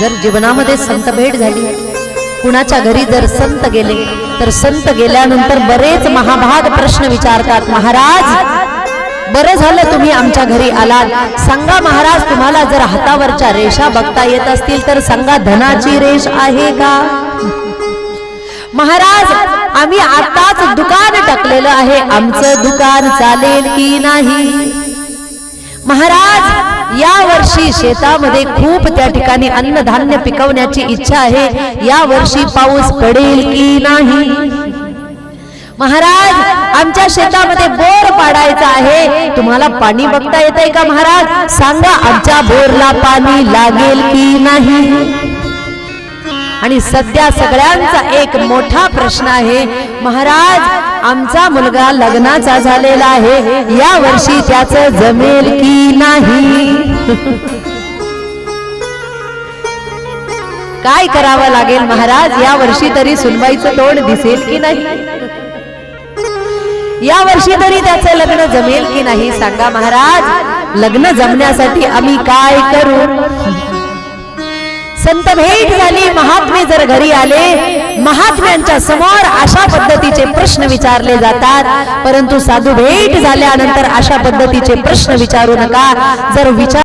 जर जीवनामध्ये संत भेट झाली कुणाच्या घरी जर संत गेले तर संत गेल्यानंतर बरेच महाभाग प्रश्न विचारतात महाराज बरं झालं तुम्ही आमच्या घरी आलात. सांगा महाराज तुम्हाला जर हातावरच्या रेषा बघता येत असतील तर सांगा धनाची रेष आहे का? महाराज आम्ही आताच दुकान टाकलेलं आहे. आमचं दुकान चालेल की नाही? महाराज या वर्षी शेतामध्ये खूप त्या ठिकाणी अन्नधान्य पिकवण्याची इच्छा आहे. या वर्षी पाऊस पडेल की नाही? महाराज आमच्या शेतामध्ये बोर पाडायचा आहे. तुम्हाला पाणी बघता येत आहे का महाराज? सांगा आमच्या बोरला पाणी लागेल की नाही? आणि सध्या सगळ्यांचा एक मोठा प्रश्न आहे महाराज आमचा मुलगा लग्नाचा झालेला आहे. या वर्षी त्याचं जमेल की नाही? काय करावं लागेल महाराज? या वर्षी तरी सुनबाईचं तोंड दिसेल की नाही? या वर्षी तरी त्याचं लग्न जमेल की नाही? सांगा महाराज. लग्न जमण्यासाठी आम्ही काय करू? संत भेट झाली. महात्मे जर घरी आले महात्म्यांच्या समोर अशा पद्धतीचे प्रश्न विचारले जातात. परंतु साधू भेट झाल्यानंतर अशा पद्धतीचे प्रश्न विचारू नका. जर विचार